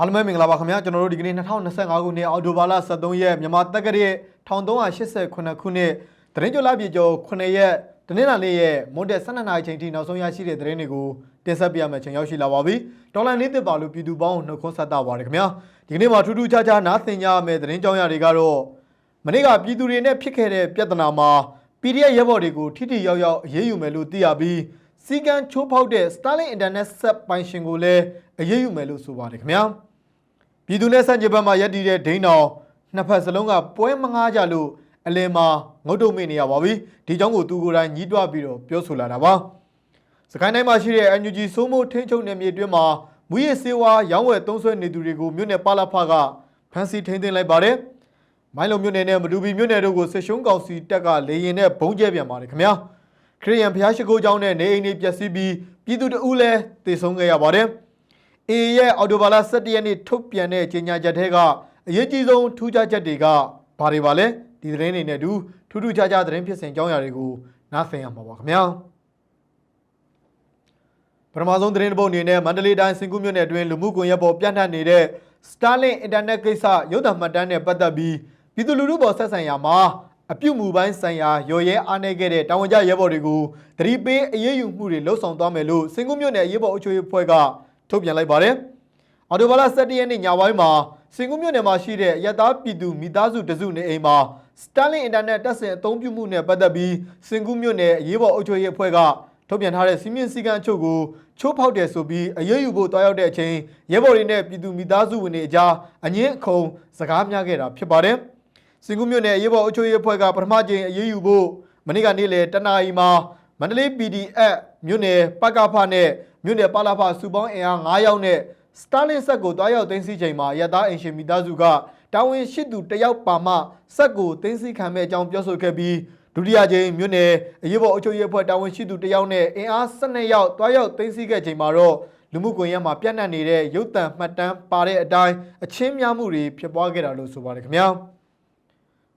အားလုံးပဲမင်္ဂလာပါခင်ဗျာကျွန်တော်တို့ဒီကနေ့2025ခုနှစ်အောက်တိုဘာလ23ရက်မြန်မာတက္ကရာ1389ခုနှစ်သတင်းကြိုလာပြေကျော်9ရက်တနင်္လာနေ့ရဲ့မွန်တက်12နာရီချိန်ထိနောက်ဆုံးရရှိတဲ့သတင်းတွေကိုတင်ဆက်ပေးရမယ့်ချိန်ရောက်ရှိလာပါပြီဒေါ်လာလေးတစ်ပါလို့ပြည်သူပေါင်းနှုတ်ခွန်းဆက်တာပါတယ်ခင်ဗျာဒီကနေ့မှာထူးထူးခြားခြားနားဆင်ကြရမယ့်သတင်းကြောင်းရာတွေကတော့မနေ့ကပြည်သူတွေနဲ့ဖြစ်ခဲ့တဲ့ပြဿနာမှာ PDF ရဲဘော်တွေကိုထိထိရောက်ရောက်အရေးယူမယ်လို့သိရပြီးစီကံချိုးဖောက်တဲ့ Starlink Internet Set ပိုင်ရှင်ကိုလည်းအရေးယူမယ်လို့ဆိုပါတယ်ခင်ဗျာ ပြည်သူနဲ့စံကြဘက်မှာရက်တည်တဲ့ဒိန်းတော်နှစ်ဖက်စလုံးကပွဲမငားကြလို့အလင်မှာငုတ်တုံမိနေရပါပြီဒီကြောင့်ကိုသူကိုယ်တိုင်ညီးတွားပြီးတော့ပြောဆိုလာတာပါစကိုင်းတိုင်းမှာရှိတဲ့ NUG စိုးမိုးထင်းချုံနယ်မြေအတွင်းမှာမူရစ်စေဝါရောင်းဝယ်သုံးဆွဲနေသူတွေကိုမြို့နယ်ပါလာဖကဖမ်းဆီးထိန်းသိမ်းလိုက်ပါတယ်မိုင်းလုံမြို့နယ်နဲ့မတူပီမြို့နယ်တို့ကိုစစ်ရှုံးကောင်စီတပ်ကလေရင်နဲ့ဘုံကျဲပြန်ပါတယ်ခင်ဗျာခရီးယန်ဖျားရှိခိုးကျောင်းနဲ့နေအိမ်တွေပျက်စီးပြီးပြည်သူတအူးလည်းတေဆုံးခဲ့ရပါတယ် အေရဲ့အော်တိုဘာလ17ရက်နေ့ထုတ်ပြန်တဲ့ကြေညာချက်ထဲကအရေးကြီးဆုံးထူးခြားချက်တွေကဘာတွေပါလဲဒီသတင်းတွေနဲ့အတူထူးထူးခြားခြားသတင်းဖြစ်စဉ်ကြောင်းရာတွေကိုနားဆင်ရမှာပါခင်ဗျာပထမဆုံးသတင်းတစ်ပုဒ်အနေနဲ့မန္တလေးတိုင်းစင်ကူးမြို့နယ်အတွင်းလူမှုကွန်ရက်ပေါ်ပြန့်နှံ့နေတဲ့ Starlink Internet ကိစ္စရုပ်သံမှတ်တမ်းနဲ့ပတ်သက်ပြီးပြည်သူလူထုပေါ်ဆက်ဆံရာမှာအပြုတ်မူပိုင်းဆိုင်ရာရော်ရဲအားနည်းခဲ့တဲ့တာဝန်ကျရဲဘော်တွေကိုသတိပေးအရေးယူမှုတွေလှုပ်ဆောင်သွားမယ်လို့စင်ကူးမြို့နယ်ရေးပေါ်အုပ်ချုပ်ရေးအဖွဲ့က ထုတ်ပြန်လိုက်ပါတယ်။အော်တိုဘာလ17ရက်နေ့ညပိုင်းမှာစင်ကူးမြို့နယ်မှာရှိတဲ့ရတားပြည်သူမိသားစုတစုနေအိမ်မှာ Starlink Internet တက်ဆင်အသုံးပြုမှုနဲ့ပတ်သက်ပြီးစင်ကူးမြို့နယ်အရေးပေါ်အုပ်ချုပ်ရေးအဖွဲ့ကထုတ်ပြန်ထားတဲ့စီမင်းစည်းကမ်းအချို့ကိုချိုးဖောက်တယ်ဆိုပြီးအရေးယူဖို့တွားရောက်တဲ့အချိန်ရဲဘော်တွေနဲ့ပြည်သူမိသားစုဝင်တွေအကြားအငင်းအခုံစကားများခဲ့တာဖြစ်ပါတယ်။စင်ကူးမြို့နယ်အရေးပေါ်အုပ်ချုပ်ရေးအဖွဲ့ကပထမကြိမ်အရေးယူဖို့မနေ့ကနေ့လေတနာရီမှာမန္တလေး PDF မြို့နယ်ပကဖနဲ့မြို့နယ်ပလာဖစုပေါင်းအင်အား9ယောက်နဲ့ Starlink ဆက်ကိုတွားရောက်သိမ်းဆည်းချိန်မှာရတားအင်ရှင်မိသားစုကတာဝန်ရှိသူတယောက်ပါမှဆက်ကိုသိမ်းဆည်းခံမဲ့အကြောင်းပြောဆိုခဲ့ပြီးဒုတိယကြိမ်မြို့နယ်အရေးပေါ်အုပ်ချုပ်ရေးအဖွဲ့တာဝန်ရှိသူတယောက်နဲ့အင်အား12ယောက်တွားရောက်သိမ်းဆည်းခဲ့ချိန်မှာတော့လူမှုကွန်ရက်မှာပြန့်နှံ့နေတဲ့ရုပ်သံမှတ်တမ်းပါတဲ့အတိုင်းအချင်းများမှုတွေဖြစ်ပွားခဲ့တာလို့ဆိုပါတယ်ခင်ဗျာ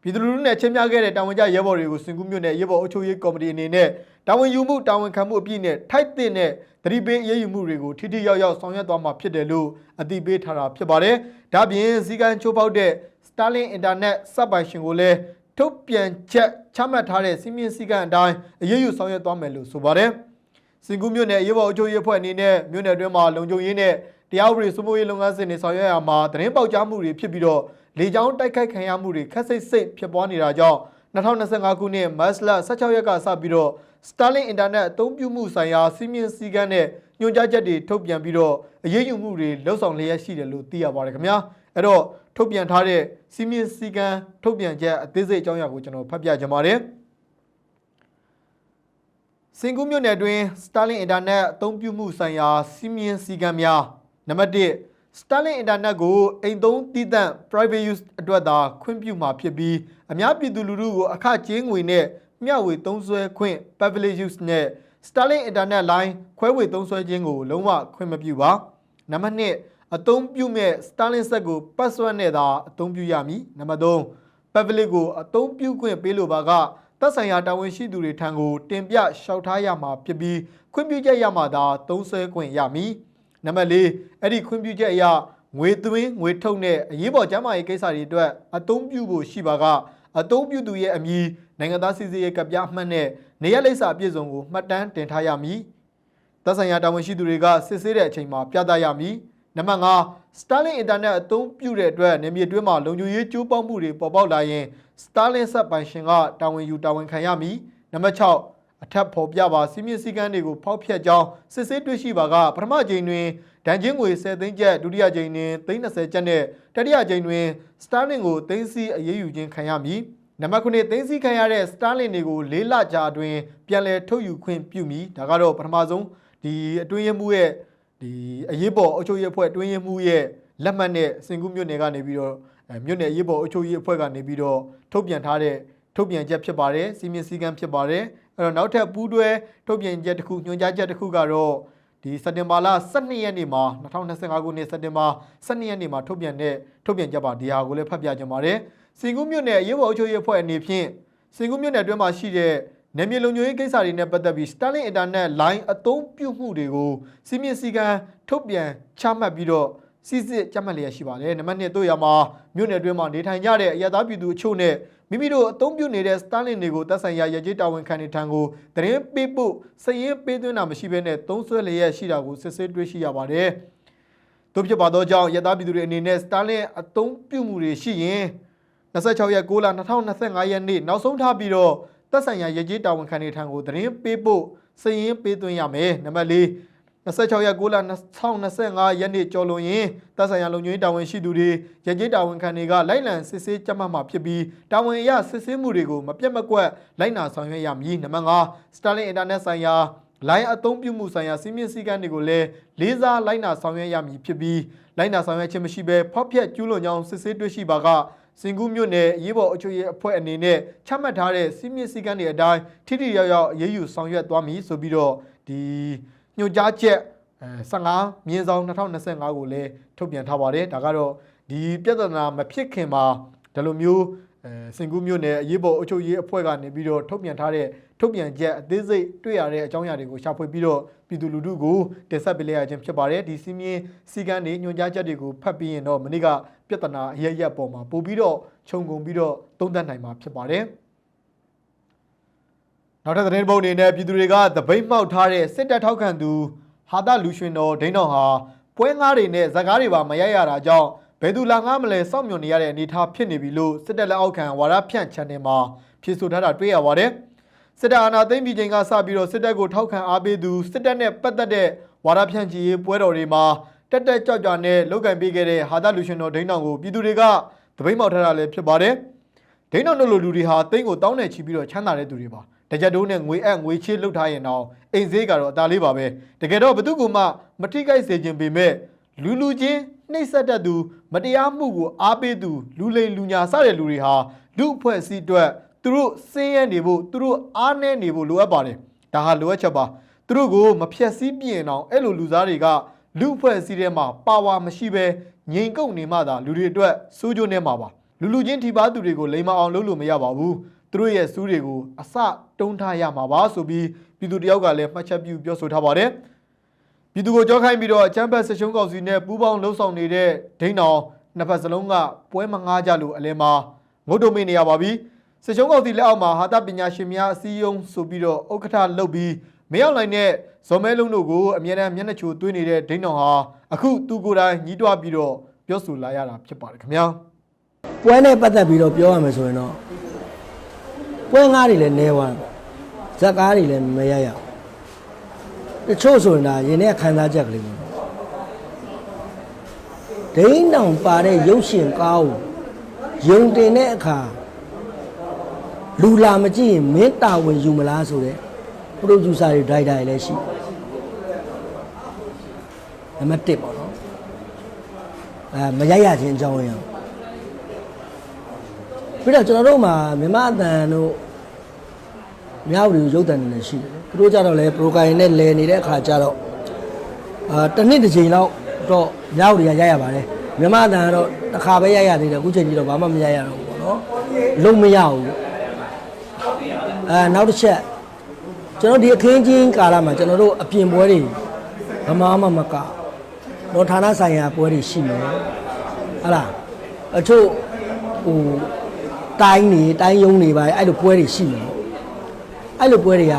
ပြည်သူလူထုနဲ့ချင်းများခဲ့တဲ့တာဝန်ကျရဲဘော်တွေကိုစင်ကူးမြို့နယ်ရဲဘော်အုပ်ချုပ်ရေးကော်မတီအနေနဲ့ တာဝန်ယူမှုတာဝန်ခံမှုအပြည့်နဲ့ထိုက်တဲ့နဲ့သတိပေးအရေးယူမှုတွေကိုထိထိရောက်ရောက်ဆောင်ရွက်သွားမှာဖြစ်တယ်လို့အသိပေးထားတာဖြစ်ပါတယ်။ဒါ့အပြင်စည်းကမ်းချိုးဖောက်တဲ့ Starlink Internet စပ်ပိုင်ရှင်ကိုလည်းထုတ်ပြန်ချက်ချမှတ်ထားတဲ့စီမင်းစည်းကမ်းအတိုင်းအရေးယူဆောင်ရွက်သွားမယ်လို့ဆိုပါတယ်။စင်ကူးမြို့နယ်ရေးပေါ်အုပ်ချုပ်ရေးအဖွဲ့အနေနဲ့မြို့နယ်အတွင်းမှာလုံခြုံရေးနဲ့တရားဥပဒေစိုးမိုးရေးလုပ်ငန်းစဉ်တွေဆောင်ရွက်ရမှာသတင်းပေါက်ကြားမှုတွေဖြစ်ပြီးတော့လေကြောင်းတိုက်ခိုက်ခံရမှုတွေခက်စိတ်စိတ်ဖြစ်ပွားနေတာကြောင့် 2025ခုနှစ်မတ်လ16ရက်ကစပြီးတော့ Starlink Internet အသုံးပြုမှုဆိုင်ရာစီမင်းစည်းကမ်းနဲ့ညွှန်ကြားချက်တွေထုတ်ပြန်ပြီးတော့အရေးယူမှုတွေလှုပ်ဆောင်လျက်ရှိတယ်လို့သိရပါတယ်ခင်ဗျာအဲ့တော့ထုတ်ပြန်ထားတဲ့စီမင်းစည်းကမ်းထုတ်ပြန်ချက်အသေးစိတ်အကြောင်းအရာကိုကျွန်တော်ဖတ်ပြကြပါမယ်စင်ကူးမြို့နယ်တွင် Starlink Internet အသုံးပြုမှုဆိုင်ရာစီမင်းစည်းကမ်းများနံပါတ်1 Starlink Internet ကိုအိမ်သုံးတည်တံ့ private use အတွက်သာခွင့်ပြုမှာဖြစ်ပြီးအများပြည်သူလူထုကိုအခကြေးငွေနဲ့မျှဝေသုံးစွဲခွင့် public use နဲ့ Starlink Internet line ခွဲဝေသုံးစွဲခြင်းကိုလုံးဝခွင့်မပြုပါနံပါတ်2အသုံးပြုမဲ့ Starlink ဆက်ကို password နဲ့သာအသုံးပြုရမည်နံပါတ်3 public ကိုအသုံးပြုခွင့်ပေးလိုပါကသက်ဆိုင်ရာတာဝန်ရှိသူတွေထံကိုတင်ပြလျှောက်ထားရမှာဖြစ်ပြီးခွင့်ပြုချက်ရမှာသာသုံးစွဲခွင့်ရမည် နံပါတ်4အဲ့ဒီခွင့်ပြုချက်အရငွေသွင်းငွေထုတ်နဲ့အရေးပေါ်ကျန်းမာရေးကိစ္စတွေအတွက်အသုံးပြုဖို့ရှိပါကအသုံးပြုသူရဲ့အမည်နိုင်ငံသားစီစီရေးကပ်ပြားအမှတ်နဲ့နေရလိပ်စာအပြည့်စုံကိုမှတ်တမ်းတင်ထားရမည်သက်ဆိုင်ရာတာဝန်ရှိသူတွေကစစ်ဆေးတဲ့အချိန်မှာပြသရမည်နံပါတ်5 Starlink Internet အသုံးပြုတဲ့အတွက်နေမြေတွင်းမှာလုံခြုံရေးကျိုးပေါက်မှုတွေပေါ်ပေါက်လာရင် Starlink ဆက်ပိုင်ရှင်ကတာဝန်ယူတာဝန်ခံရမည်နံပါတ်6 အထက်ဖော်ပြပါစီမင်းစည်းကမ်းတွေကိုဖောက်ဖျက်ကြောင်းစစ်ဆေးတွေ့ရှိပါကပထမကြိမ်တွင်ဒဏ်ချင်းငွေ10သိန်းကျပ်ဒုတိယကြိမ်တွင်30ကျပ်နဲ့တတိယကြိမ်တွင် Starlink ကိုသိမ်းဆည်းအရေးယူခြင်းခံရမည်နံပါတ်9သိမ်းဆည်းခံရတဲ့ Starlink တွေကို၄လကြာအတွင်းပြန်လည်ထုတ်ယူခွင့်ပြုမည်ဒါကတော့ပထမဆုံးဒီအတွင်းရမှုရဲ့ဒီအရေးပေါ်အုပ်ချုပ်ရေးအဖွဲ့တွင်းရေးမှုရဲ့လက်မှတ်နဲ့စင်ကူးမြို့နယ်ကနေပြီးတော့အဲမြို့နယ်အရေးပေါ်အုပ်ချုပ်ရေးအဖွဲ့ကနေပြီးတော့ထုတ်ပြန်ထားတဲ့ထုတ်ပြန်ချက်ဖြစ်ပါတယ်စီမင်းစည်းကမ်းဖြစ်ပါတယ် အဲ့တော့နောက်ထပ်ပူးတွဲထုတ်ပြန်ချက်တစ်ခုညွှန်ကြားချက်တစ်ခုကတော့ဒီစက်တင်ဘာလ12ရက်နေ့မှာ2025ခုနှစ်စက်တင်ဘာ12ရက်နေ့မှာထုတ်ပြန်တဲ့ထုတ်ပြန်ချက်ပါဒီဟာကိုလည်းဖတ်ပြကြပါတယ်စင်ကူးမြို့နယ်အရေးပေါ်အုပ်ချုပ်ရေးအဖွဲ့အနေဖြင့်စင်ကူးမြို့နယ်အတွင်းမှာရှိတဲ့နယ်မြေလုံခြုံရေးကိစ္စတွေနဲ့ပတ်သက်ပြီး Starlink Internet line အသုံးပြုမှုတွေကိုစီမင်းစည်းကမ်းထုတ်ပြန်ချမှတ်ပြီးတော့ စစ်စစ်ကြက်မှတ်လျက်ရှိပါတယ်နံပါတ်1တို့ရမှာမြို့နယ်အတွင်းမှာနေထိုင်ကြတဲ့အရသားပြည်သူအချို့နဲ့မိမိတို့အသုံးပြုနေတဲ့စတာလင်တွေကိုတပ်ဆိုင်ရာရကြေးတာဝန်ခံတွေထံကိုသတင်းပေးဖို့စည်ရင်ပေးသွင်းတာမရှိဘဲနဲ့သုံးဆွဲလျက်ရှိတာကိုစစ်ဆေးတွေ့ရှိရပါတယ်တို့ဖြစ်ပါသောကြောင့်ရသားပြည်သူတွေအနေနဲ့စတာလင်အသုံးပြုမှုတွေရှိရင်26ရက်6လ2025ရက်နေ့နောက်ဆုံးထားပြီးတော့တပ်ဆိုင်ရာရကြေးတာဝန်ခံတွေထံကိုသတင်းပေးဖို့စည်ရင်ပေးသွင်းရမယ်နံပါတ်4 26ရက်6လ2025ရက်နေ့ကျော်လွန်ရင်တပ်ဆိုင်ရာလုံခြုံရေးတာဝန်ရှိသူတွေရကြေးတာဝန်ခံတွေကလိုက်လံစစ်ဆေးကြပ်မတ်မှာဖြစ်ပြီးတာဝန်အရစစ်ဆေးမှုတွေကိုမပြတ်မကွက်လိုက်နာဆောင်ရွက်ရမည်နံပါတ်5 Starlink Internet ဆိုင်ရာ line အသုံးပြုမှုဆိုင်ရာစီမင်းစည်းကမ်းတွေကိုလည်းလေးစားလိုက်နာဆောင်ရွက်ရမည်ဖြစ်ပြီးလိုက်နာဆောင်ရွက်ခြင်းမရှိဘဲဖောက်ဖျက်ကျူးလွန်ကြောင်းစစ်ဆေးတွေ့ရှိပါကစင်ကူးမြို့နယ်အရေးပေါ်အချို့ရဲ့အဖွဲ့အနေနဲ့ချမှတ်ထားတဲ့စီမင်းစည်းကမ်းတွေအတိုင်းထိထိရောက်ရောက်အရေးယူဆောင်ရွက်သွားမည်ဆိုပြီးတော့ဒီ ညွှန်ကြားချက်အဲ15မြင်းဆောင်2025ကိုလည်းထုတ်ပြန်ထားပါတယ်ဒါကတော့ဒီပြဿနာမဖြစ်ခင်မှာဒီလိုမျိုးအဲစင်ကူးမြို့နယ်အရေးပေါ်အချို့ရေးအဖွဲ့ကနေပြီးတော့ထုတ်ပြန်ထားတဲ့ထုတ်ပြန်ချက်အသေးစိတ်တွေ့ရတဲ့အကြောင်းအရာတွေကိုရှာဖွေပြီးတော့ပြည်သူလူထုကိုတင်ဆက်ပေးလိုက်ရခြင်းဖြစ်ပါတယ်ဒီစီမင်းစီကံတွေညွှန်ကြားချက်တွေကိုဖတ်ပြီးရင်တော့မနေ့ကပြဿနာအရရက်ပေါ်မှာပို့ပြီးတော့ခြုံငုံပြီးတော့သုံးသပ်နိုင်မှာဖြစ်ပါတယ် နောက်ထပ်သတင်းပုတ်အနေနဲ့ပြည်သူတွေကသပိတ်မှောက်ထားတဲ့စစ်တပ်ထောက်ခံသူဟာတာလူရွှင်တော်ဒိန်းတော်ဟာပွဲငားတွေနဲ့ဇကားတွေပါမရရတာကြောင့်ဘယ်သူလာငားမလဲစောင့်မျှော်နေရတဲ့အနေအထားဖြစ်နေပြီလို့စစ်တပ်လက်အောက်ခံဝါရဖြန့် channel မှာဖြေဆိုထားတာတွေ့ရပါတယ်စစ်တပ်အာဏာသိမ်းပြီးချိန်ကစပြီးတော့စစ်တပ်ကိုထောက်ခံအားပေးသူစစ်တပ်နဲ့ပတ်သက်တဲ့ဝါရဖြန့်ချီရေးပွဲတော်တွေမှာတက်တက်ကြွကြွနဲ့လုပ်ကင်ပေးခဲ့တဲ့ဟာတာလူရွှင်တော်ဒိန်းတော်ကိုပြည်သူတွေကသပိတ်မှောက်ထားတာလည်းဖြစ်ပါတယ်ဒိန်းတော်တို့လိုလူတွေဟာတိန်းကိုတောင်းနေချီပြီးတော့ချမ်းသာတဲ့သူတွေပါ တကြက်တိုးနဲ့ငွေအပ်ငွေချေးလှုပ်ထားရင်တော့အိမ်ဈေးကတော့အသာလေးပါပဲတကယ်တော့ဘသူကမှမထိခိုက်စေခြင်းပေမဲ့လူလူချင်းနှိပ်စက်တတ်သူမတရားမှုကိုအားပေးသူလူလိမ်လူညာစတဲ့လူတွေဟာလူအဖွဲ့အစည်းအတွက်သူတို့စင်းရဲနေဖို့သူတို့အားနည်းနေဖို့လိုအပ်ပါတယ်ဒါဟာလိုအပ်ချက်ပါသူတို့ကိုမဖြက်စီးပြင်းအောင်အဲ့လိုလူသားတွေကလူအဖွဲ့အစည်းထဲမှာပါဝါမရှိဘဲငြိမ်ကုတ်နေမှသာလူတွေအတွက်စိုးကျိုးနေမှာပါလူလူချင်းထိပါသူတွေကိုလိမ်မအောင်လုပ်လို့မရပါဘူး သူတို့ရဲ့စူးတွေကိုအစတုံးထားရမှာပါဆိုပြီးပြည်သူတယောက်ကလည်းမှတ်ချက်ပြုပြောဆိုထားပါတယ်ပြည်သူကိုကြောက်ခိုင်းပြီးတော့အချမ်းဘတ်ဆက်ရှုံးကောင်စီနဲ့ပူးပေါင်းလှုပ်ဆောင်နေတဲ့ဒိန်းတော်နှစ်ဖက်စလုံးကပွဲမငားကြလို့အလဲမှာငုတ်တုံမိနေရပါပြီဆက်ရှုံးကောင်စီလက်အောက်မှာဟာတာပညာရှင်များအစည်းအရုံးဆိုပြီးတော့ဥက္ကဋ္ဌလုပ်ပြီးမရောက်နိုင်တဲ့ဇော်မဲလုံးတို့ကိုအမြဲတမ်းမျက်နှာချိုသွင်းနေတဲ့ဒိန်းတော်ဟာအခုသူကိုယ်တိုင်ညီးတွားပြီးတော့ပြောဆိုလာရတာဖြစ်ပါတယ်ခင်ဗျာပွဲနဲ့ပတ်သက်ပြီးတော့ပြောရမယ်ဆိုရင်တော့ ပွဲငားတွေလည်းနဲသွားတယ်ဇက်ကားတွေလည်းမရရဘူးတချို့ဆိုရင်ဒါရင်ထဲခံစားချက်ကလေးပေါ့ဒိန်းတောင်ပါတဲ့ရုပ်ရှင်ကားကိုယုံတင်တဲ့အခါလူလာမကြည့်ရင်မင်းတာဝန်ယူမလားဆိုတဲ့ပရိုဂျူဆာတွေဒရိုက်တာတွေလည်းရှိတယ်နံပါတ်1ပေါ့နော်အဲမရရခြင်းအကြောင်းရင်း ပြီးတော့ကျွန်တော်တို့မှာမြမအတန်တို့မြောက်တွေရုပ်တန်တွေလည်းရှိတယ်သူတို့ကြတော့လဲပရိုကိုင်နဲ့လဲနေတဲ့အခါကျတော့အာတစ်နှစ်တစ်ချိန်လောက်တော့မြောက်တွေကရရပါတယ်မြမအတန်ကတော့တစ်ခါပဲရရသေးတယ်အခုချိန်ကြီးတော့ဘာမှမရရတော့ဘူးပေါ့နော်လုံးမရဘူးအာနောက်တစ်ချက်ကျွန်တော်ဒီအခင်းချင်းကာလမှာကျွန်တော်တို့အပြင်ပွဲတွေဗမာမမကတော့ဌာနဆိုင်ရာပွဲတွေရှိမယ်ဟုတ်လားအချို့ဟို တိုင်းနေတိုင်းယုံနေပါအဲ့လိုပွဲတွေရှိတယ်အဲ့လိုပွဲတွေက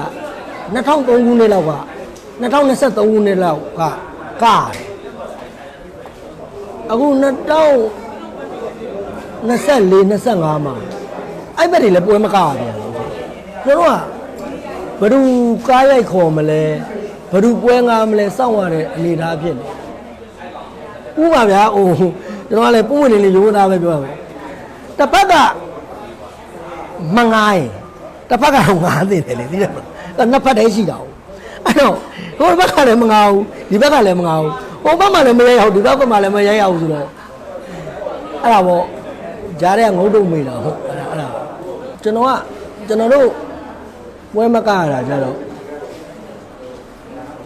2003ခုနှစ်လောက်က2023ခုနှစ်လောက်ကကားတယ်အခု2024 25မှာအဲ့ဘက်တွေလည်းပွဲမကားရပြန်ဘူးကျွန်တော်ကဘယ်သူကားရိုက်ခေါ်မလဲဘယ်သူပွဲငားမလဲစောင့်ရတဲ့အနေအထားဖြစ်နေဥပါဗျာအိုးကျွန်တော်ကလည်းပုံဝင်နေလေရိုးသားပဲပြောရမယ်တစ်ဖက်က မငားရင်တစ်ဖက်ကတော့ငားသေးတယ်လေသိတယ်မလားအဲ့နှစ်ဖက်တည်းရှိတာ哦အဲ့တော့ဟိုဘက်ကလည်းမငားဘူးဒီဘက်ကလည်းမငားဘူးဟိုဘက်မှလည်းမရဲရဘူးဒီဘက်ကမှလည်းမရဲရဘူးဆိုတော့အဲ့ဒါပေါ့ကြားတဲ့ငုံတုံမိတာဟုတ်အဲ့ဒါအဲ့ဒါကျွန်တော်ကကျွန်တော်တို့ပွဲမကရတာကြတော့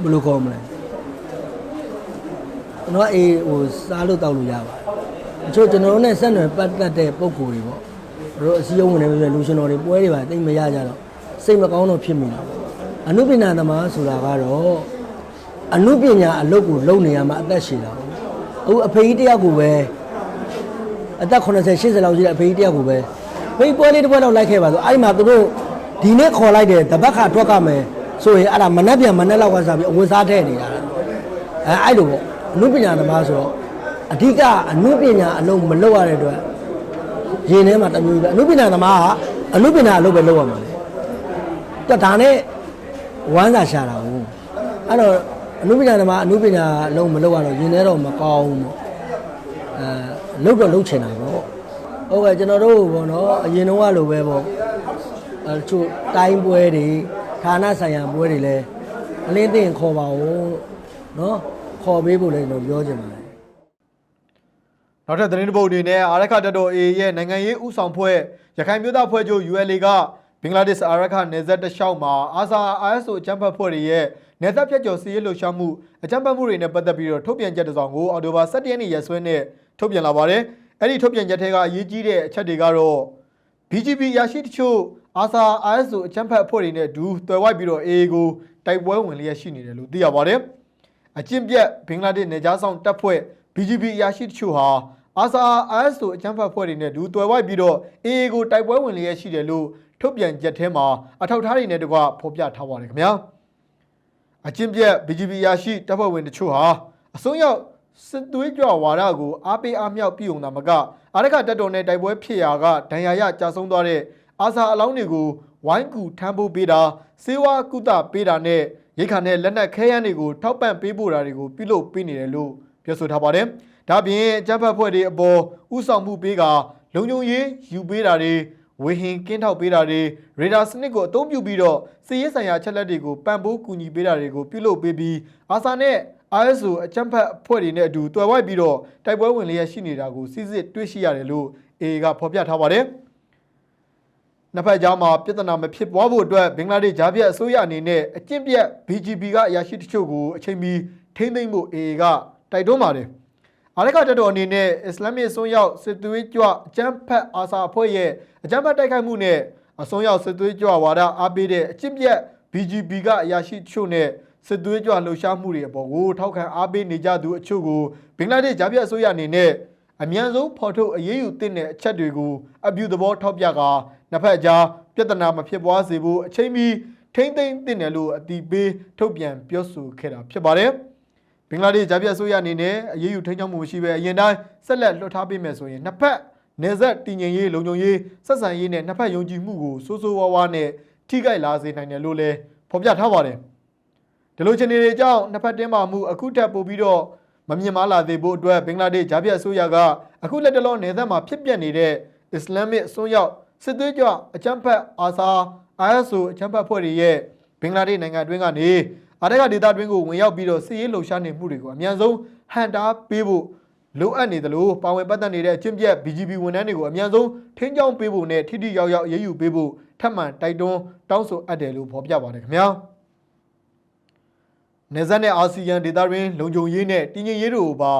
ဘယ်လိုခေါ်မလဲကျွန်တော်ကအေးဟိုစားလို့တောက်လို့ရပါတယ်အချို့ကျွန်တော်တို့နဲ့ဆက်နွယ်ပတ်သက်တဲ့ပုံကိုယ်တွေပေါ့ တို့အစည်းအဝေးဝင်နေပြီလူရှင်တော်တွေပွဲတွေပါတိတ်မရကြတော့စိတ်မကောင်းတော့ဖြစ်မိတာအနုပညာသမားဆိုတာကတော့အနုပညာအလုပ်ကိုလုပ်နေရမှာအသက်ရှင်တာပေါ့အခုအဖေကြီးတယောက်ကိုပဲအသက်80 80လောက်ရှိတဲ့အဖေကြီးတယောက်ကိုပဲဖေးပွဲလေးတစ်ပွဲတော့လိုက်ခဲ့ပါဆိုအဲ့ဒီမှာသူတို့ဒီနေ့ခေါ်လိုက်တယ်တပတ်ခါထွက်ကမယ်ဆိုရင်အဲ့ဒါမနှက်ပြန်မနှက်လောက်ကစားပြီးအဝတ်စားထည့်နေတာအဲအဲ့လိုပေါ့အနုပညာသမားဆိုတော့အဓိကအနုပညာအလုံးမလုပ်ရတဲ့အတွက် ရင်ထဲမှာတစ်မျိုးပဲအနုပညာသမားကအနုပညာအလုပ်ပဲလုပ်ရမှာလေတော့ဒါနဲ့ဝမ်းသာရှာတာဟုတ်အဲ့တော့အနုပညာသမားအနုပညာအလုံးမလုပ်ရတော့ရင်ထဲတော့မကောင်းဘူးပေါ့အဲလုပ်တော့လုပ်ချင်တာပေါ့ဟုတ်ကဲ့ကျွန်တော်တို့ပေါ့နော်အရင်တော့လိုပဲပေါ့အဲချို့တိုင်းပွဲတွေဌာနဆိုင်ရာပွဲတွေလည်းအလင်းသိရင်ခေါ်ပါဦးနော်ခေါ်ပေးဖို့လည်းကျွန်တော်ပြောချင်ပါတယ် နောက်ထပ်သတင်းတစ်ပုဒ်အနေနဲ့အာရခတပ်တော် AA ရဲ့နိုင်ငံရေးဥဆောင်ဖွဲ့ရခိုင်မျိုးသားဖွဲ့ချုပ် ULA ကဘင်္ဂလားဒေ့ရှ်အာရခနယ်စပ်တစ်လျှောက်မှာအာဆာ ISO အကြမ်းဖက်ဖွဲ့တွေရဲ့နယ်စပ်ဖြတ်ကျော်စီးရေးလှုပ်ရှားမှုအကြမ်းဖက်မှုတွေနဲ့ပတ်သက်ပြီးတော့ထုတ်ပြန်ချက်တစ်စောင်ကိုအော်တိုဘာ17ရက်နေ့ရက်စွဲနဲ့ထုတ်ပြန်လာပါတယ်။အဲ့ဒီထုတ်ပြန်ချက်ထဲကအရေးကြီးတဲ့အချက်တွေကတော့ BGB ရရှိတချို့အာဆာ ISO အကြမ်းဖက်အဖွဲ့တွေနဲ့အတူတွယ်ဝိုက်ပြီးတော့ AA ကိုတိုက်ပွဲဝင်လျက်ရှိနေတယ်လို့သိရပါတယ်။အကျင့်ပြတ်ဘင်္ဂလားဒေ့ရှ်နေကြားဆောင်တပ်ဖွဲ့ BGB အရာရှိတချို့ဟာ အာဆာ ISO အကြမ်းဖက်ဖွဲ့တွေနဲ့ဒူတွယ်ဝိုက်ပြီးတော့ AA ကိုတိုက်ပွဲဝင်လျက်ရှိတယ်လို့ထုတ်ပြန်ချက်ထဲမှာအထောက်အထားတွေနဲ့တကွဖော်ပြထားပါတယ်ခင်ဗျာအချင်းပြက် BGB အရာရှိတပ်ဖွဲ့ဝင်တချို့ဟာအစွန်းရောက်စစ်သွေးကြွဝါဒကိုအားပေးအားမြောက်ပြုံတာမကအာရခတပ်တော်နဲ့တိုက်ပွဲဖြစ်ရာကဒဏ်ရာရကြာဆုံးသွားတဲ့အာဆာအလောင်းတွေကိုဝိုင်းကူထမ်းဖို့ပေးတာစေဝါကုသပေးတာနဲ့ရိတ်ခါနဲ့လက်နက်ခဲယမ်းတွေကိုထောက်ပံ့ပေးဖို့တာတွေကိုပြုလုပ်ပေးနေတယ်လို့ပြောဆိုထားပါတယ်။ ဒါ့အပြင်အကြမ်းဖက်ဖွဲ့တွေအပေါ်ဥဆောင်မှုပေးကလုံခြုံရေးယူပေးတာတွေဝေဟင်ကင်းထောက်ပေးတာတွေရေဒါစနစ်ကိုအသုံးပြုပြီးတော့စီးရေးဆိုင်ရာချက်လက်တွေကိုပံ့ပိုးကူညီပေးတာတွေကိုပြုလုပ်ပေးပြီးအာဆာနဲ့ ISO အကြမ်းဖက်အဖွဲ့တွေနဲ့အတူတွယ်ဝိုက်ပြီးတော့တိုက်ပွဲဝင်လျက်ရှိနေတာကိုစစ်စစ်တွေ့ရှိရတယ်လို့ AA ကဖော်ပြထားပါတယ်။နှစ်ဖက်ကြားမှာပြဿနာမဖြစ်ပွားဖို့အတွက်ဘင်္ဂလားဒေ့ရှ်ဂျာပြတ်အစိုးရအနေနဲ့အကျင့်ပြတ် BGB ကအရာရှိတချို့ကိုအချိန်မီထိမ့်သိမ့်ဖို့ AA ကတိုက်တွန်းပါတယ်။ အာရခတက်တော်အနေနဲ့အစ္စလာမစ်ဆွန်းရောက်စစ်သွေးကြွအကြမ်းဖက်အာဆာအဖွဲ့ရဲ့အကြမ်းဖက်တိုက်ခိုက်မှုနဲ့အစွန်းရောက်စစ်သွေးကြွဝါဒအားပေးတဲ့အကျင့်ပြတ် BGB ကအရာရှိတချို့နဲ့စစ်သွေးကြွလှုပ်ရှားမှုတွေအပေါ်ကိုထောက်ခံအားပေးနေကြသူအချို့ကိုဘင်္ဂလားဒေ့ရှ်ဂျာပြတ်အစိုးရအနေနဲ့အမြန်ဆုံးဖော်ထုတ်အရေးယူသင့်တဲ့အချက်တွေကိုအပြူသဘောထောက်ပြကာနှစ်ဖက်ကြားပြဿနာမဖြစ်ပွားစေဖို့အချိန်မီထိမ့်သိမ့်သင့်တယ်လို့အတိပေးထုတ်ပြန်ပြောဆိုခဲ့တာဖြစ်ပါတယ်။ ဘင်္ဂလားဒေ့ရှ်ဂျာပြတ်အစိုးရအနေနဲ့အရေးယူထိန်းချုပ်မှုမရှိဘဲအရင်တိုင်းဆက်လက်လွှတ်ထားပေးမယ်ဆိုရင်နှစ်ဖက်နေဆက်တည်ငြိမ်ရေးလုံခြုံရေးဆက်ဆံရေးနဲ့နှစ်ဖက်ယုံကြည်မှုကိုစိုးစိုးဝါးဝါးနဲ့ထိခိုက်လာစေနိုင်တယ်လို့လည်းဖော်ပြထားပါတယ်။ဒီလိုခြေအနေတွေကြောင့်နှစ်ဖက်တင်းမာမှုအခုထပ်ပိုပြီးတော့မမြင်မာလာသေးဖို့အတွက်ဘင်္ဂလားဒေ့ရှ်ဂျာပြတ်အစိုးရကအခုလက်တလုံးနေသက်မှာဖြစ်ပျက်နေတဲ့အစ္စလာမစ်အစွန်းရောက်စစ်သွေးကြွအကြမ်းဖက်အာဆာ ISO အကြမ်းဖက်ဖွဲ့တွေရဲ့ဘင်္ဂလားဒေ့ရှ်နိုင်ငံအတွင်းကနေ အာရကဒေသအတွင်းကိုဝင်ရောက်ပြီးတော့စစ်ရေးလှုပ်ရှားနေမှုတွေကိုအများဆုံးဟန်တာပေးဖို့လိုအပ်နေသလိုပါဝင်ပတ်သက်နေတဲ့အချင်းပြက် BGB ဝန်ထမ်းတွေကိုအများဆုံးထိန်းချောင်းပေးဖို့နဲ့ထိထိရောက်ရောက်အရေးယူပေးဖို့ထပ်မံတိုက်တွန်းတောင်းဆိုအပ်တယ်လို့ဖော်ပြပါတယ်ခင်ဗျာနေဇက်နဲ့အာဆီယံဒေသတွင်းလုံခြုံရေးနဲ့တည်ငြိမ်ရေးတို့ပါ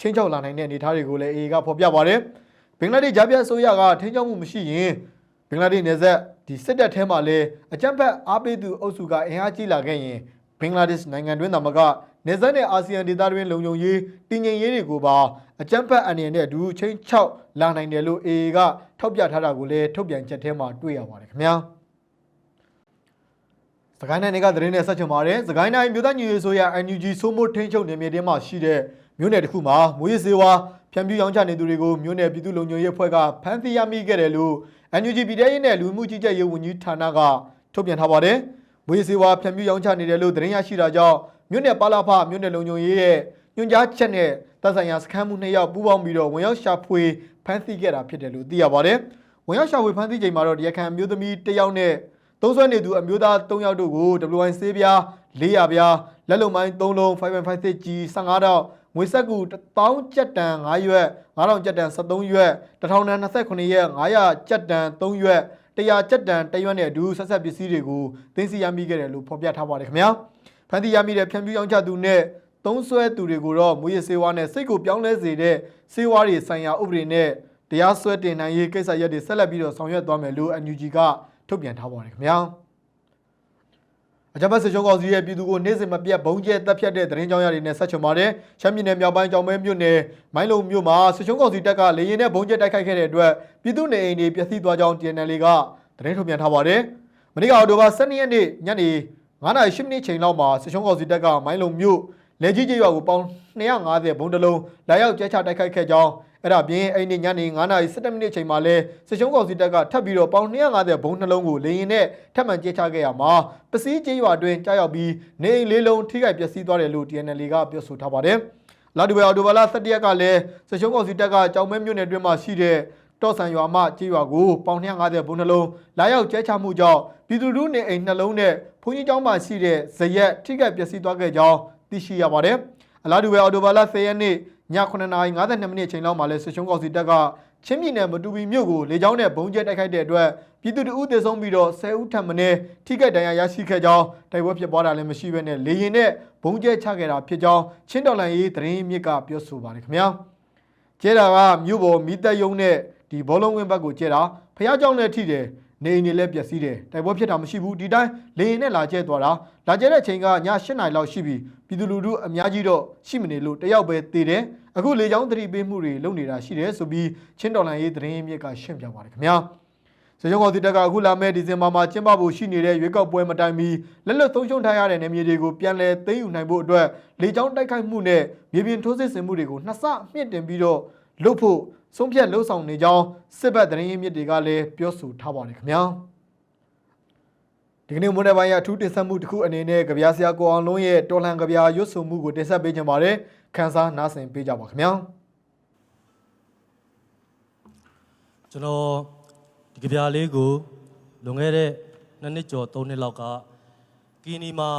ချင်းချောက်လာနိုင်တဲ့အနေအထားတွေကိုလည်း AA ကဖော်ပြပါတယ်ဘင်္ဂလားဒေ့ရှ်ဂျာပြတ်အစိုးရကထိန်းချောင်းမှုမရှိရင်ဘင်္ဂလားဒေ့ရှ်နေဇက်ဒီစစ်တပ်ထဲမှာလည်းအကြမ်းဖက်အားပေးသူအုပ်စုကအင်အားကြီးလာခဲ့ရင် ဘင်္ဂလားဒေ့ရှ်နိုင်ငံတွင်းသာမကနေဇက်နဲ့အာဆီယံဒေသတွင်းလုံခြုံရေးတည်ငြိမ်ရေးတွေကိုပါအကြမ်းဖက်အနေနဲ့အတူချင်းချောက်လာနိုင်တယ်လို့ AA ကထောက်ပြထားတာကိုလည်းထုတ်ပြန်ချက်ထဲမှာတွေ့ရပါတယ်ခင်ဗျာစကိုင်းတိုင်းကသတင်းနဲ့ဆက်ချင်ပါတယ်စကိုင်းတိုင်းမြို့သားညီရေးဆိုရ NUG စိုးမိုးထိန်းချုပ်နေမြေတင်းမှာရှိတဲ့မြို့နယ်တစ်ခုမှာမွေးစေဝါဖြန့်ဖြူးရောင်းချနေသူတွေကိုမြို့နယ်ပြည်သူ့လုံခြုံရေးအဖွဲ့ကဖမ်းဆီးရမိခဲ့တယ်လို့ NUG ပြည်ထောင်ရေးနဲ့လူမှုကြီးကြပ်ရေးဝန်ကြီးဌာနကထုတ်ပြန်ထားပါတယ်။ မွေးစေဝါဖြန့်ဖြူးရောင်းချနေတယ်လို့သတင်းရရှိတာကြောင့်မြို့နယ်ပါလာဖမြို့နယ်လုံခြုံရေးရဲ့ညွှန်ကြားချက်နဲ့တပ်ဆိုင်ရာစခန်းမှုနှစ်ယောက်ပူးပေါင်းပြီးတော့ဝင်ရောက်ရှာဖွေဖမ်းဆီးခဲ့တာဖြစ်တယ်လို့သိရပါတယ်။ဝင်ရောက်ရှာဖွေဖမ်းဆီးချိန်မှာတော့တရားခံအမျိုးသမီးတစ်ယောက်နဲ့သုံးဆွဲနေသူအမျိုးသား၃ယောက်တို့ကို WI ဆေးပြား400ပြားလက်လုံမိုင်း3လုံး556 G 15တောက်ငွေဆက်ကူ1000ကျပ်တန်5ရွက်9000ကျပ်တန်73ရွက်1000တန်29ရက်900ကျပ်တန်3ရွက် 100ကျပ်တန်1ရွက်နဲ့အတူဆက်ဆက်ပစ္စည်းတွေကိုသိမ်းဆည်းရမိခဲ့တယ်လို့ဖော်ပြထားပါတယ်ခင်ဗျာဖန်တီရမိတဲ့ဖြန့်ဖြူးရောင်းချသူနဲ့သုံးဆွဲသူတွေကိုတော့မွေးရစေဝါနဲ့စိတ်ကိုပြောင်းလဲစေတဲ့စေဝါတွေဆိုင်ရာဥပဒေနဲ့တရားစွဲတင်နိုင်ရေးကိစ္စရပ်တွေဆက်လက်ပြီးတော့ဆောင်ရွက်သွားမယ်လို့ NUG ကထုတ်ပြန်ထားပါတယ်ခင်ဗျာ အကြမ်းဖက်စစ်ချုပ်ကောင်စီရဲ့ပြည်သူကိုနေ့စဉ်မပြတ်ဘုံကျဲတပ်ဖြတ်တဲ့သတင်းကြောင်းရတွေနဲ့ဆက်ချွန်ပါတယ်။ရှမ်းပြည်နယ်မြောက်ပိုင်းကြောင်မဲမြို့နယ်မိုင်းလုံမြို့မှာစစ်ချုပ်ကောင်စီတပ်ကလေရင်နဲ့ဘုံကျဲတိုက်ခိုက်ခဲ့တဲ့အတွက်ပြည်သူနေအိမ်တွေပျက်စီးသွားကြောင်း TNL ကသတင်းထုတ်ပြန်ထားပါတယ်။မနေ့ကအော်တိုဘာ12ရက်နေ့ညနေ9:10မိနစ်ချိန်လောက်မှာစစ်ချုပ်ကောင်စီတပ်ကမိုင်းလုံမြို့လေကြီးကြီးရွာကိုပေါင်း250ဘုံတလုံးလာရောက်ကျဲချတိုက်ခိုက်ခဲ့ကြောင်း အဲ့ဒါပြင်အဲ့ဒီညနေ9:17မိနစ်ချိန်မှာလဲစစ်ချုံးကောင်စီတပ်ကထပ်ပြီးတော့ပေါင်း250ဘုံနှလုံးကိုလေရင်နဲ့ထပ်မံကျဲချခဲ့ရမှာပစည်းကြီးရွာတွင်ကြားရောက်ပြီးနေအိမ်လေးလုံးထိခိုက်ပျက်စီးသွားတယ်လို့ TNL ကပြောဆိုထားပါတယ်။လာဒီဝဲအော်တိုဘာလ17ရက်ကလည်းစစ်ချုံးကောင်စီတပ်ကကြောင်မဲမြို့နယ်တွင်မှာရှိတဲ့တော့ဆန်ရွာမှကြေးရွာကိုပေါင်250ဘုံနှလုံးလာရောက်ကျဲချမှုကြောင့်ပြည်သူလူနေအိမ်နှလုံးနဲ့ဘုန်းကြီးကျောင်းမှာရှိတဲ့ဇရက်ထိခိုက်ပျက်စီးသွားခဲ့ကြောင်းသိရှိရပါတယ်။အလားတူပဲအော်တိုဘာလ10ရက်နေ့ ည9:52မိနစ်ချိန်လောက်မှာလဲဆွချုံးကောင်စီတပ်ကချင်းပြည်နယ်မတူပီမြို့ကိုလေကြောင်းနဲ့ဘုံကျဲတိုက်ခိုက်တဲ့အတွက်ပြည်သူတအုပ်သေဆုံးပြီးတော့10ဦးထပ်မံထိခိုက်ဒဏ်ရာရရှိခဲ့ကြောင်းတိုက်ပွဲဖြစ်ပွားတာလည်းမရှိဘဲနဲ့လေရင်နဲ့ဘုံကျဲချခဲ့တာဖြစ်ကြောင်းချင်းတော်လန်ရေးသတင်းမြစ်ကပြောဆိုပါတယ်ခင်ဗျာကျဲတာကမြို့ပေါ်မိသက်ယုံနဲ့ဒီဘောလုံးဝင်းဘက်ကိုကျဲတာဖះเจ้าနဲ့ထိတယ် နေအိမ်တွေလည်းပျက်စီးတယ်တိုက်ပွဲဖြစ်တာမရှိဘူးဒီတိုင်းလေရင်နဲ့လာကျဲသွားတာလာကျဲတဲ့ချိန်ကည8နာရီလောက်ရှိပြီပြည်သူလူထုအများကြီးတော့ရှိမနေလို့တယောက်ပဲတည်တယ်အခုလေချောင်းသတိပေးမှုတွေလုပ်နေတာရှိတယ်ဆိုပြီးချင်းတော်လန်ရေးသတင်းမြစ်ကရှင်းပြပါတယ်ခင်ဗျာစေချုံကောင်စီတပ်ကအခုလာမဲ့ဒီဇင်ဘာမှာကျင်းပဖို့ရှိနေတဲ့ရွေးကောက်ပွဲမတိုင်မီလက်လွတ်သုံးရှုံထားရတဲ့နေမြေတွေကိုပြန်လည်သိမ်းယူနိုင်ဖို့အတွက်လေချောင်းတိုက်ခိုက်မှုနဲ့မြေပြင်ထိုးစစ်ဆင်မှုတွေကိုနှစ်ဆမြင့်တင်ပြီးတော့လုပ်ဖို့ ဆုံးဖြတ်လှုပ်ဆောင်နေကြောင်းစစ်ဘက်သတင်းရင်းမြစ်တွေကလည်းပြောဆိုထားပါတယ်ခင်ဗျာဒီကနေ့မွန်းနေ့ပိုင်းရအထူးတင်ဆက်မှုတစ်ခုအနေနဲ့ကြပြားဆရာကိုအောင်လုံးရဲ့တော်လှန်ကြပြားရွတ်ဆိုမှုကိုတင်ဆက်ပေးကြပါမယ်ခန်းစားနားဆင်ပေးကြပါခင်ဗျာကျွန်တော်ဒီကြပြားလေးကိုလွန်ခဲ့တဲ့နှစ်နှစ်ကျော်သုံးနှစ်လောက်ကကီနီမှာ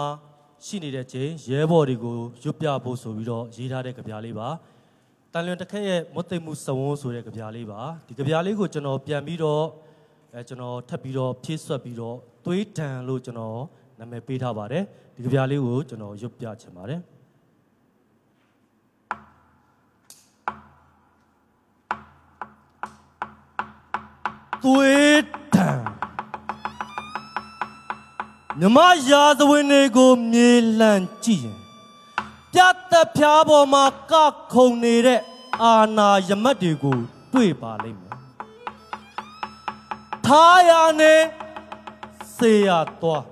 ရှိနေတဲ့ချိန်ရဲဘော်တွေကိုရွတ်ပြဖို့ဆိုပြီးတော့ရေးထားတဲ့ကြပြားလေးပါတ န်လွင်တစ်ခက်ရဲ့မွတ်သိမ်မှုစဝန်းဆိုတဲ့ကြပြားလေးပါဒီကြပြားလေးကိုကျွန်တော်ပြန်ပြီးတော့အဲကျွန်တော်ထပ်ပြီးတော့ဖြည့်ဆွတ်ပြီးတော့သွေးတန်လို့ကျွန်တော်နာမည်ပေးထားပါတယ်ဒီကြပြားလေးကိုကျွန်တော်ရွတ်ပြချင်ပါတယ်သွေးတံမြမရာဇဝင်တွေကိုမြေလှန်ကြည့်ရင် ပြတ်သက်ဖျားပေါ်မှာကခုန်နေတဲ့အာနာယမတ်တွေကိုတွေ့ပါလိမ့်မယ်ထားရနဲ့စေရသွား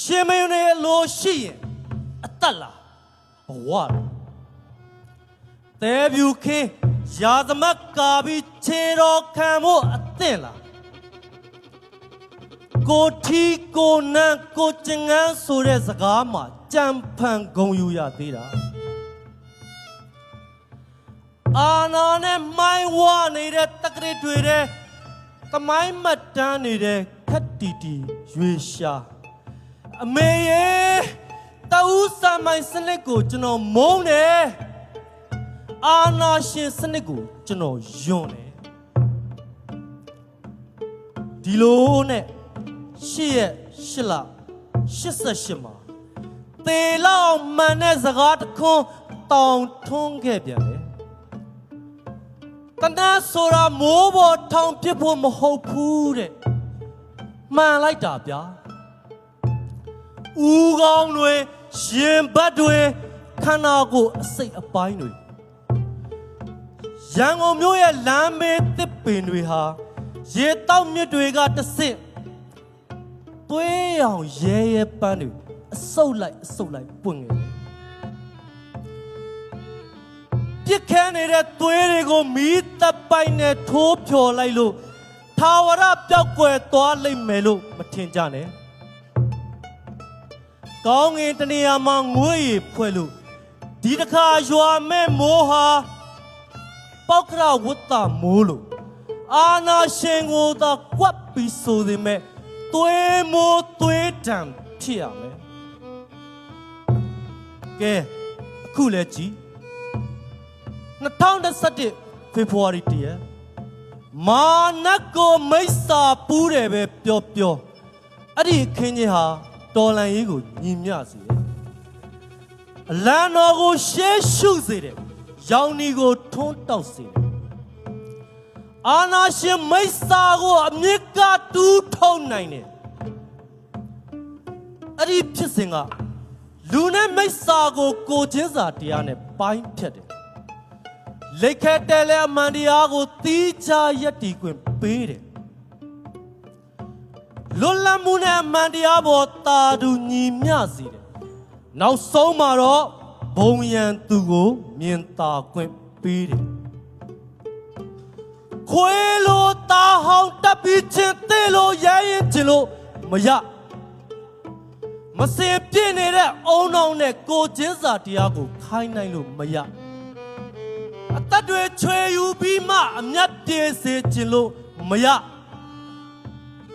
ရှင်မင်းရဲ့အလိုရှိရင်အသက်လားဘဝလားတဲဗျူခင်းရာသမတ်ကာပြီးခြေတော်ခံဖို့အသင့်လား ကိုထီကိုနန်းကိုကျင်ငန်းဆိုတဲ့စကားမှာကြံဖန်ဂုံယူရသေးတာအာနာနဲ့မိုင်းဝနေတဲ့တက္ကရာတွေတဲ့သမိုင်းမတ်တန်းနေတဲ့ခက်တီတီရွေရှာအမေရေတအူးစမိုင်းစနစ်ကိုကျွန်တော်မုန်းတယ်အာနာရှင်စနစ်ကိုကျွန်တော်ယွန်းတယ်ဒီလိုနဲ့ ရှစ်ရက်ရှစ်လ88မှာသေလောက်မှန်တဲ့စကားတစ်ခွန်းတောင်ထွန်းခဲ့ပြန်တယ်တနတ်ဆိုတာမိုးပေါ်ထောင်ပြစ်ဖို့မဟုတ်ဘူးတဲ့မှန်လိုက်တာဗျာဦးကောင်းတွေရင်ဘတ်တွေခန္ဓာကိုယ်အစိတ်အပိုင်းတွေရန်ကုန်မြို့ရဲ့လမ်းမေးတစ်ပင်တွေဟာရေတောက်မြစ်တွေကတဆင့် သွေးရောင်ရဲရဲပန်းတွေအဆုပ်လိုက်အဆုပ်လိုက်ပွင့်နေတယ်ပြစ်ခဲနေတဲ့သွေးတွေကိုမီးတပ်ပိုက်နဲ့ထိုးဖြော်လိုက်လို့ထာဝရပျောက်ကွယ်သွားလိမ့်မယ်လို့မထင်ကြနဲ့ကောင်းငင်တနေရာမှာငွေရဖွဲ့လို့ဒီတစ်ခါရွာမဲ့မိုးဟာပောက္ခရဝတ္တမိုးလို့အာနာရှင်ကိုသာကွက်ပြီးဆိုသည်မဲ့ သွေးမိုးသွေးတံဖြစ်ရမယ်ကဲအခုလည်းကြည်2021ဖေဖော်ဝါရီတည်းမာနတ်ကိုမိစ္ဆာပူးတယ်ပဲပြောပြောအဲ့ဒီအခင်းကြီးဟာတော်လန်ရေးကိုညီမျှစေတယ်အလံတော်ကိုရှေးရှုစေတယ်ရောင်နီကိုထွန်းတောက်စေတယ် အာနာရှင်မိစ္ဆာကိုအမြစ်ကတူးထုံနိုင်တယ်အဲ့ဒီဖြစ်စဉ်ကလူနဲ့မိစ္ဆာကိုကိုချင်းစာတရားနဲ့ပိုင်းဖြတ်တယ်လက်ခက်တဲလဲအမှန်တရားကိုတီးခြားယက်တီခွင့်ပေးတယ်လွတ်လပ်မှုနဲ့အမှန်တရားပေါ်တာတူညီမျှစေတယ်နောက်ဆုံးမှာတော့ဘုံရန်သူကိုမြင်သာခွင့်ပေးတယ် ခွေးလိုတာဟောင်းတက်ပြီးချင်းသေးလို့ရဲရင်ချင်လို့မရမစင်ပြည့်နေတဲ့အုံနောင်နဲ့ကိုချင်းစာတရားကိုခိုင်းနိုင်လို့မရအသက်တွေချွေယူပြီးမှအမျက်ပြေစေချင်လို့မရ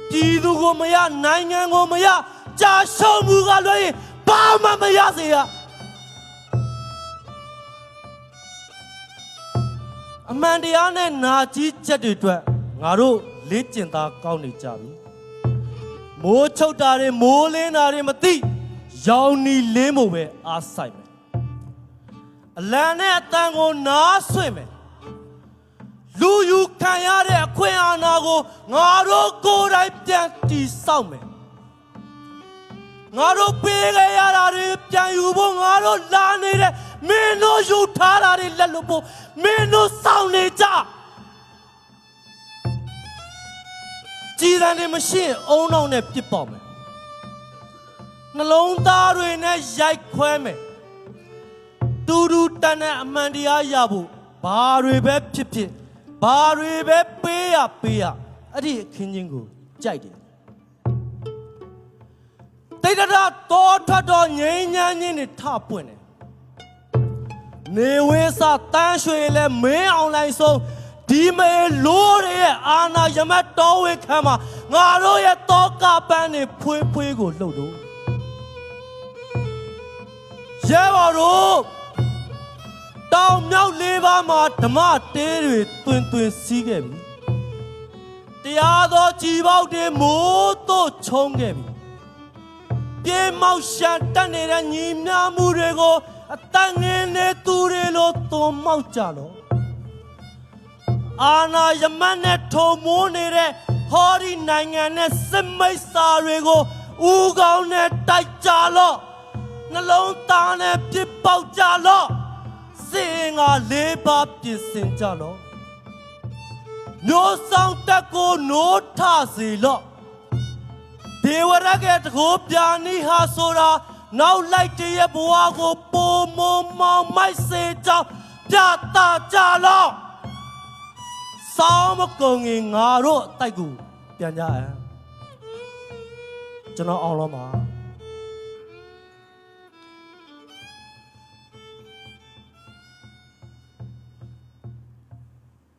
ပြည်သူကိုမရနိုင်ငံကိုမရကြာရှုံးမှုကလွှဲရင်ဘာမှမရစေရ အမှန်တရားနဲ့နာကြီးချက်တွေအတွက်ငါတို့လေ့ကျင့်သားကောင်းနေကြပြီမိုးချုပ်တာတွေမိုးလင်းတာတွေမသိရောင်နီလင်းဖို့ပဲအားဆိုင်မယ်အလံနဲ့အတန်ကိုနားဆွင့်မယ်လူယူခံရတဲ့အခွင့်အာဏာကိုငါတို့ကိုယ်တိုင်ပြန်တီဆောက်မယ်ငါတို့ပေးခဲ့ရတာတွေပြန်ယူဖို့ငါတို့လာနေတဲ့ မင်းတို့ယူထားတာတွေလက်လို့ဖို့မင်းတို့စောင့်နေကြကြည်တန်တွေမရှိရင်အုံနောက်နဲ့ပြစ်ပေါက်မယ်နှလုံးသားတွေနဲ့ရိုက်ခွဲမယ်တူတူတန်တဲ့အမှန်တရားရဖို့ဘာတွေပဲဖြစ်ဖြစ်ဘာတွေပဲပေးရပေးရအဲ့ဒီအခင်းချင်းကိုကြိုက်တယ်တိတ်တရတော်ထွက်တော်ငိမ့်ညမ်းချင်းတွေထပွင့်တယ် နေဝေးစတန်းရွှေလဲမင်းအောင်လိုက်ဆုံးဒီမေလို့ရဲ့အာနာယမတ်တော်ဝေခံမှာငါတို့ရဲ့တောကပန်းတွေဖွေးဖွေးကိုလှုပ်တော့ရဲပါတော့တောင်မြောက်လေးပါးမှာဓမ္မတေးတွေတွင်တွင်စီးခဲ့ပြီတရားတော်ကြည်ပေါက်တွေမိုးတို့ချုံခဲ့ပြီပြေမောက်ရှန်တက်နေတဲ့ညီမြမှုတွေကို အတန်ငင်းနေသူတွေလို့သွန်မောက်ကြလို့အာနာယမတ်နဲ့ထုံမိုးနေတဲ့ဟောဒီနိုင်ငံနဲ့စစ်မိတ်စာတွေကိုဦးကောင်းနဲ့တိုက်ကြလို့နှလုံးသားနဲ့ပြစ်ပေါက်ကြလို့စင်ငါလေးပါပြင်ဆင်ကြလို့မျိုးဆောင်တက်ကိုနိုးထစေလို့ဒေဝရကတကိုပြာနိဟာဆိုတာ နောက်လိုက်တရဲ့ဘဝကိုပုံမမောင်မိုက်စေကြောင်းပြတာကြလောစောင်းမကုန်ငင်ငါတို့အတိုက်ကိုပြန်ကြအောင်ကျွန်တော်အောင်လို့ပါ